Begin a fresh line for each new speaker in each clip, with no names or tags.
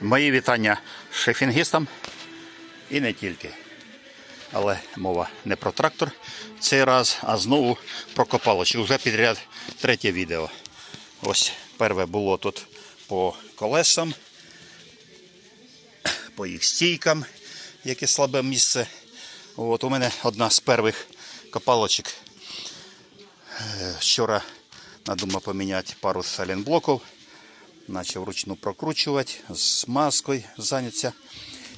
Мої вітання шефінгістам і не тільки. Але мова не про трактор цей раз, а знову про копалочку. Вже підряд третє відео. Ось перше було тут по колесам, по їх стійкам, яке слабе місце. От у мене одна з перших копалочок. Е, Вчора надумав поміняти пару салінблоків. Почав вручну прокручувати, з маскою зайнятися.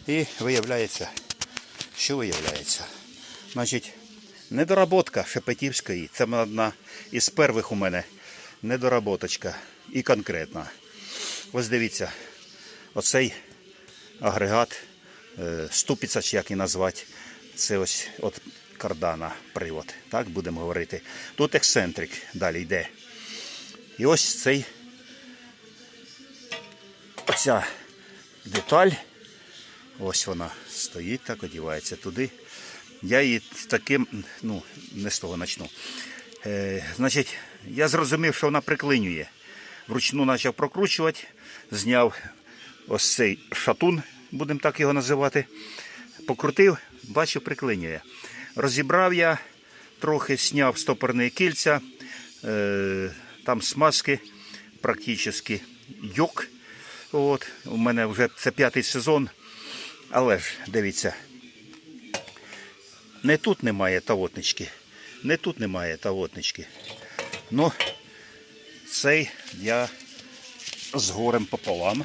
І виявляється, що виявляється. Значить, недоработка Шепетівської. Це одна із перших у мене недоработочка. І конкретна. Ось дивіться, оцей агрегат, е, ступиця, чи як і назвати, це ось от кардана привод. Так будемо говорити. Тут ексцентрик далі йде. І ось цей оця деталь, ось вона стоїть, так одівається туди. Я її таким, ну, не з того почну. Е, значить, я зрозумів, що вона приклинює. Вручну почав прокручувати, зняв ось цей шатун, будемо так його називати. Покрутив, бачу, приклинює. Розібрав я, трохи зняв стопорні кільця, е, там смазки, практично йок. От, у мене вже це п'ятий сезон. Але ж дивіться, не тут немає тавотнички, не тут немає тавотнички. Ну, цей я з горем пополам.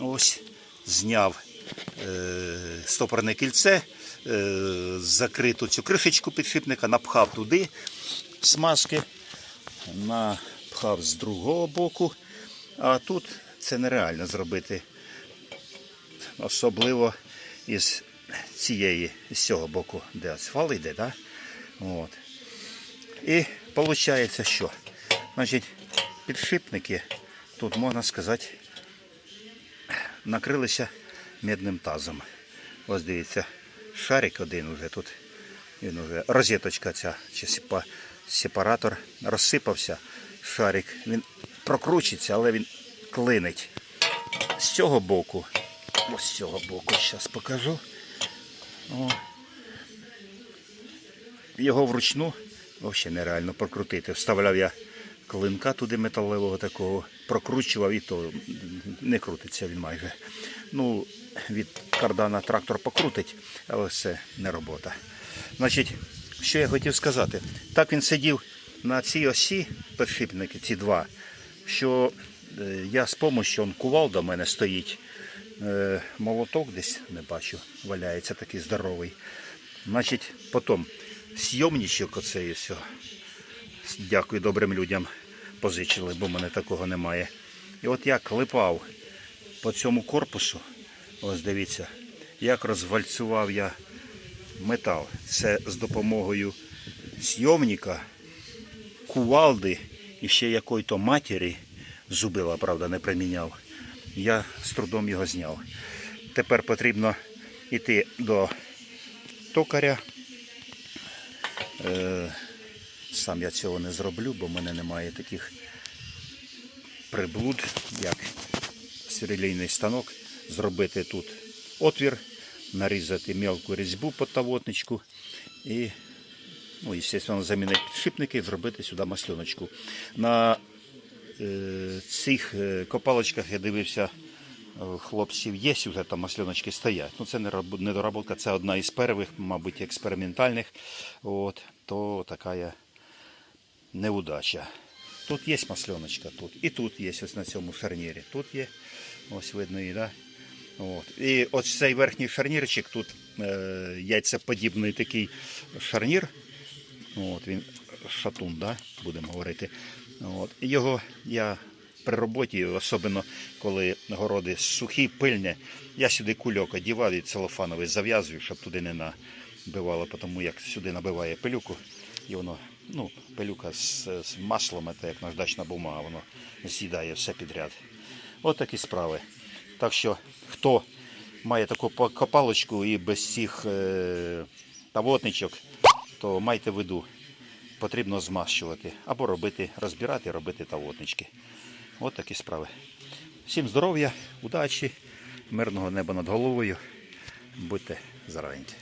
Ось, зняв е, стопорне кільце, е, закриту цю кришечку підшипника, напхав туди смазки, напхав з другого боку. А тут це нереально зробити. Особливо із цієї, з цього боку, де асфальт йде, да? От. І виходить, що? Значить, підшипники тут, можна сказати, накрилися медним тазом. Ось дивіться, шарик один уже тут. Він уже розеточка ця, чи сепаратор розсипався. Шарик. Він прокручується, але він клинить. З цього боку. Ось з цього боку, зараз покажу. О. Його вручну взагалі нереально прокрутити. Вставляв я клинка туди металевого такого, прокручував і то не крутиться він майже. Ну, від кардана трактор покрутить, але це не робота. Значить, що я хотів сказати? Так він сидів на цій осі, підшипники, ці два, що я з помощью, он кувалда в мене стоїть, е, молоток десь не бачу, валяється такий здоровий. Значить, потім сйомничок оцей все. Дякую добрим людям. Позичили, бо в мене такого немає. І от я клепав по цьому корпусу, ось дивіться, як розвальцював я метал. Це з допомогою сйомника, кувалди і ще якої-то матері, зубила, правда, не приміняв. Я з трудом його зняв. Тепер потрібно йти до токаря. Е, сам я цього не зроблю, бо в мене немає таких приблуд, як сверлильний станок. Зробити тут отвір, нарізати мелку різьбу під тавотничку і, ну, звісно, замінити підшипники і зробити сюди масльоночку. На цих е, копалочках я дивився. е, Хлопців є вже там масльоночки стоять. Ну це не недоработка, це одна із перших, мабуть, експериментальних. От, то така неудача. Тут є масленочка, тут. І тут є ось на цьому шарнірі. Тут є, ось видно її, да? От. І ось цей верхній шарнірчик, тут е, яйцеподібний такий шарнір. От, він шатун, да? будемо говорити. От. Його я при роботі, особливо коли городи сухі, пильні, я сюди кульок одівав і целофановий зав'язую, щоб туди не набивало, тому як сюди набиває пилюку, і воно, ну, пилюка з, з маслом, це як наждачна бумага, воно з'їдає все підряд. От такі справи. Так що, хто має таку копалочку і без цих е, тавотничок, то майте в виду, потрібно змащувати або робити, розбирати, робити тавотнички. От такі справи. Всім здоров'я, удачі, мирного неба над головою. Будьте здоровенькі.